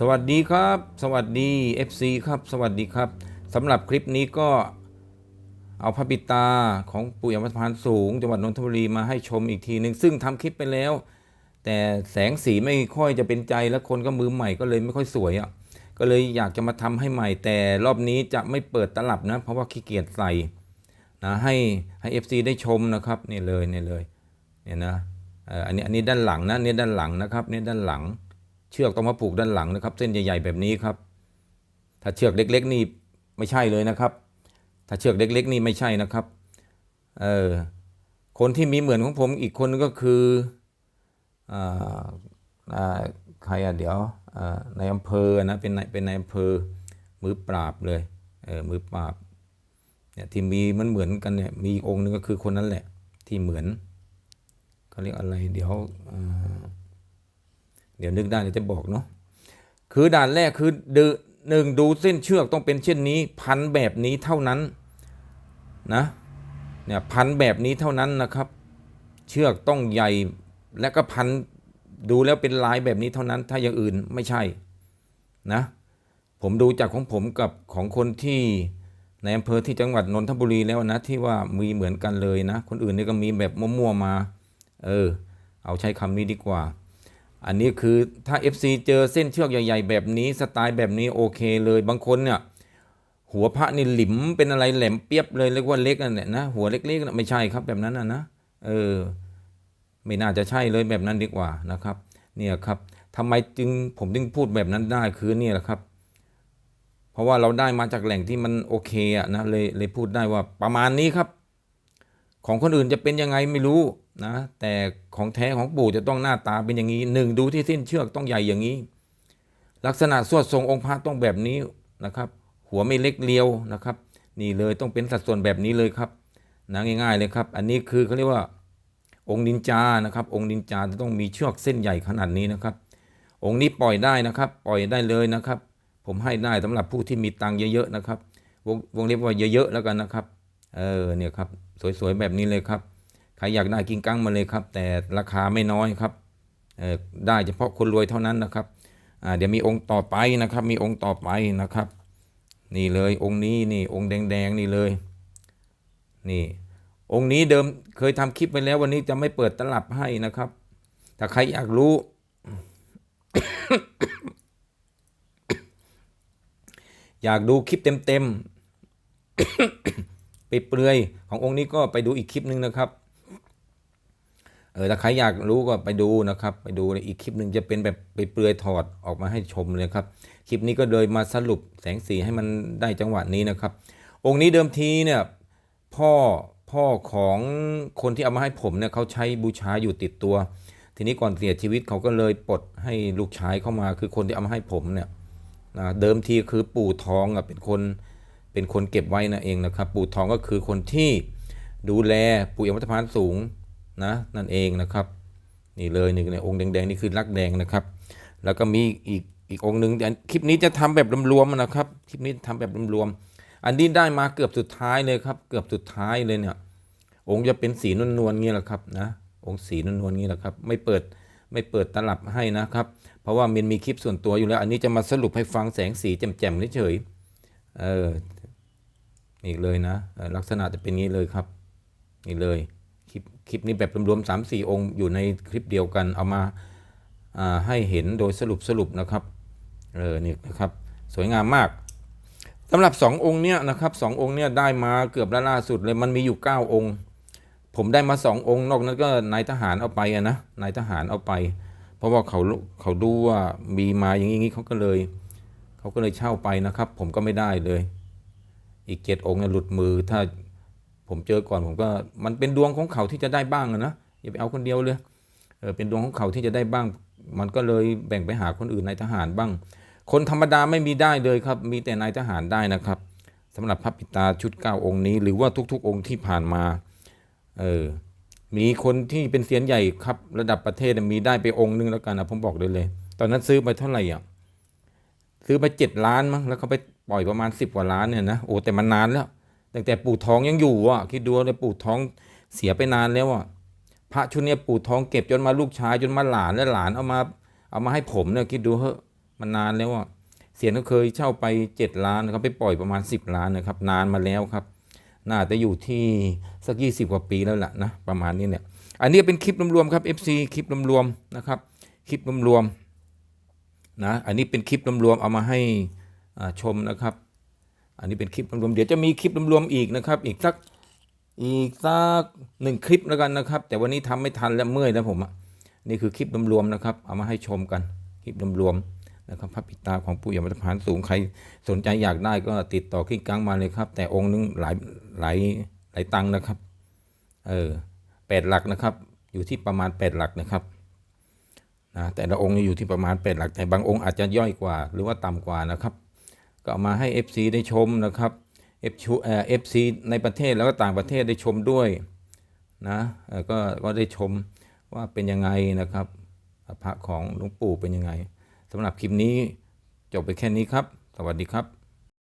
สวัสดีครับ สวัสดี FC ครับ สวัสดีครับสำหรับคลิปนี้ก็เอาพระปิตาของปู่ยมพานสูง จังหวัดนนทบุรีมาให้ชมอีกทีหนึ่งซึ่งทำคลิปไปแล้ว แต่แสงสีไม่ค่อยจะเป็นใจและคนก็มือใหม่ก็เลยไม่ค่อยสวยอะ่ะก็เลยอยากจะมาทำให้ใหม่ แต่รอบนี้จะไม่เปิดตลับนะ เพราะว่าขี้เกียจใส่นะให้ให้ FC ได้ชมนะครับนี่เลยนี่เลยเนี่ยนะอันนี้อันนี้ด้านหลังนะเนี่ยด้านหลังนะครับเนี่ยด้านหลัง เชือกต้องมาผูกด้านหลังนะครับ เส้นใหญ่ ๆ แบบนี้ครับ ถ้าเชือกเล็ก ๆ นี่ไม่ใช่เลยนะครับ ถ้าเชือกเล็ก ๆ นี่ไม่ใช่นะครับเออคนที่มีเหมือนของผมอีกคนก็คืออ่าอ่าใครอะเดี๋ยวอ่าในอำเภอนะเป็นในเป็นในอำเภอมือปราบเลยเออมือปราบเนี่ยที่มีมันเหมือนกันเนี่ยมีองค์หนึงก็คือคนนั้นแหละที่เหมือนเขาเรียกอะไรเดี๋ยวอ เดี๋ยวนึกได้เดี๋ยวจะบอกเนาะคือด่านแรกคือดูหนึ่งดูเส้นเชือกต้องเป็นเช่นนี้พันแบบนี้เท่านั้นนะเนี่ยพันแบบนี้เท่านั้นนะครับ เชือกต้องใหญ่และก็พันดูแล้วเป็นลายแบบนี้เท่านั้นถ้าอย่างอื่นไม่ใช่นะผมดูจากของผมกับของคนที่ในอำเภอที่จังหวัดนนทบุรีแล้วนะที่ว่ามีเหมือนกันเลยนะ คนอื่นนี่ก็มีแบบมั่วๆมา เออ เอาใช้คำนี้ดีกว่า อันนี้คือถ้า FC เจอเส้นเชือกใหญ่ๆ แบบนี้สไตล์แบบนี้โอเคเลยบางคนเนี่ยหัวพระนี่หลิมเป็นอะไรแหลมเปียบเลยเรียกว่าเล็กนั่นแหละนะหัวเล็กๆน่ะไม่ใช่ครับแบบนั้นนะนะเออไม่น่าจะใช่เลยแบบนั้นดีกว่านะครับ เนี่ยครับทำไมจึงผมจึงพูดแบบนั้นได้คือเนี่ยแหละครับ เพราะว่าเราได้มาจากแหล่งที่มันโอเคอะนะเลยเลยพูดได้ว่าประมาณนี้ครับ ของคนอื่นจะเป็นยังไงไม่รู้นะแต่ของแท้ของปู่จะต้องหน้าตาเป็นอย่างนี้หนึ่งดูที่เส้นเชือกต้องใหญ่อย่างนี้ ลักษณะสวดทรงองค์พระต้องแบบนี้นะครับ หัวไม่เล็กเลียวนะครับ นี่เลยต้องเป็นสัดส่วนแบบนี้เลยครับนะง่ายๆเลยครับ อันนี้คือเขาเรียกว่าองค์นินจานะครับ องค์นินจาจะต้องมีเชือกเส้นใหญ่ขนาดนี้นะครับ องค์นี้ปล่อยได้นะครับ ปล่อยได้เลยนะครับ ผมให้ได้สำหรับผู้ที่มีตังค์เยอะๆนะครับวงวงเล็บว่าเยอะๆแล้วกันนะครับ เออเนี่ยครับ สวยๆแบบนี้เลยครับ ใครอยากได้กิ้งกังมาเลยครับ แต่ราคาไม่น้อยครับเออได้เฉพาะคนรวยเท่านั้นนะครับเดี๋ยวมีองค์ต่อไปนะครับ มีองค์ต่อไปนะครับ นี่เลยองค์นี้นี่องค์แดงๆนี่เลย นี่ องค์นี้เดิมเคยทำคลิปไปแล้ว วันนี้จะไม่เปิดตลับให้นะครับ ถ้าใครอยากรู้ อยากดูคลิปเต็มๆ ไปเปลือยขององค์นี้ก็ไปดูอีกคลิปหนึ่งนะครับเออถ้าใครอยากรู้ก็ไปดูนะครับ ไปดูอีกคลิปหนึ่งจะเป็นแบบไปเปลือยถอดออกมาให้ชมเลยครับ คลิปนี้ก็เลยมาสรุปแสงสีให้มันได้จังหวะนี้นะครับ องค์นี้เดิมทีเนี่ยพ่อพ่อของคนที่เอามาให้ผมเนี่ยเขาใช้บูชาอยู่ติดตัว ทีนี้ก่อนเสียชีวิตเขาก็เลยปลดให้ลูกชายเข้ามาคือคนที่เอามาให้ผมเนี่ยนะเดิมทีคือปู่ทองอะเป็นคน เป็นคนเก็บไว้นะเองนะครับ ปู่ทองก็คือคนที่ดูแลปู่ยมวัตพานสูงนะนั่นเองนะครับ นี่เลยนี่ในองค์แดงๆนี่คือรักแดงนะครับ แล้วก็มีอีกอีกองค์หนึ่งแต่คลิปนี้จะทำแบบรวมๆนะครับคลิปนี้ทำแบบรวมๆอันนี้ได้มาเกือบสุดท้ายเลยครับ เกือบสุดท้ายเลยเนี่ย องค์จะเป็นสีนวลๆงี้แหละครับนะองค์สีนวลๆงี้แหละครับ ไม่เปิดไม่เปิดตลับให้นะครับ เพราะว่ามันมีคลิปส่วนตัวอยู่แล้ว อันนี้จะมาสรุปให้ฟังแสงสีแจ่มๆเฉยๆเออ นี่เลยนะ ลักษณะจะเป็นงี้เลยครับ นี่เลยคลิปคลิปนี้แบบรวมๆสามสี่องค์อยู่ในคลิปเดียวกันเอามาให้เห็นโดยสรุปสรุปนะครับเออนี่นะครับสวยงามมากสำหรับสององค์เนี้ยนะครับสององค์เนี้ยได้มาเกือบล่าสุดเลยมันมีอยู่เก้าองค์ ผมได้มาสององค์ นอกนั้นก็นายทหารเอาไปอะนะนายทหารเอาไป เพราะว่าเขาเขาดูว่ามีมาอย่างนี้เขาก็เลย เขาก็เลยเช่าไปนะครับ ผมก็ไม่ได้เลย อีกเจ็ดองค์เนี่ยหลุดมือ ถ้าผมเจอก่อนผมก็มันเป็นดวงของเขาที่จะได้บ้างนะอย่าไปเอาคนเดียวเลยเออเป็นดวงของเขาที่จะได้บ้าง มันก็เลยแบ่งไปหาคนอื่นนายทหารบ้าง คนธรรมดาไม่มีได้เลยครับ มีแต่นายทหารได้นะครับสำหรับพระปิตาชุดเก้าองค์นี้ หรือว่าทุก ๆ องค์ที่ผ่านมาเออมีคนที่เป็นเสียนใหญ่ครับระดับประเทศมีได้ไปองค์นึงแล้วกันนะผมบอกเลยเลย ตอนนั้นซื้อไปเท่าไหร่อะซื้อไปเจ็ดล้านมั้งแล้วเขาไป ปล่อยประมาณสิบกว่าล้านเนี่ยนะโอ้แต่มันนานแล้วตั้งแต่ปู่ทองยังอยู่อะคิดดูเลยปู่ทองเสียไปนานแล้วอะพระชุดเนี้ยปู่ทองเก็บจนมาลูกชายจนมาหลานและหลานเอามาเอามาให้ผมเนี่ยคิดดูเถอะมันนานแล้วอะเสียนก็เคยเช่าไป 7 ล้านนะครับไปปล่อยประมาณ 10 ล้านนะครับ นานมาแล้วครับ น่าจะอยู่ที่สัก 20 กว่าปีแล้วล่ะนะประมาณนี้เนี่ยอันนี้เป็นคลิปรวมๆครับ FC คลิปรวมๆนะครับคลิปรวมๆนะอันนี้เป็นคลิปรวมๆเอามาให้ ชมนะครับ อันนี้เป็นคลิปรวมๆเดี๋ยวจะมีคลิปรวมๆอีกนะครับ อีกสักอีกสักหนึ่งคลิปแล้วกันนะครับ แต่วันนี้ทำไม่ทันแล้วเมื่อยแล้วผมอะนี่คือคลิปรวมๆนะครับ เอามาให้ชมกันคลิปรวมๆนะครับพระปิตาของปู่ยมพานสูงใครสนใจอยากได้ก็ติดต่อขึ้นกลางมาเลยครับ แต่องค์นึงหลายหลายหลายตังนะครับเออแปดหลักนะครับ อยู่ที่ประมาณแปดหลักนะครับนะแต่ละองค์อยู่ที่ประมาณแปดหลักแต่บางองค์อาจจะย่อยกว่า หรือว่าต่ำกว่านะครับ ก็เอามาให้ FC ได้ชมนะครับ fc ในประเทศแล้วก็ต่างประเทศได้ชมด้วยนะก็ก็ได้ชมว่าเป็นยังไงนะครับพระของหลวงปู่เป็นยังไงสำหรับคลิปนี้จบไปแค่นี้ครับ สวัสดีครับ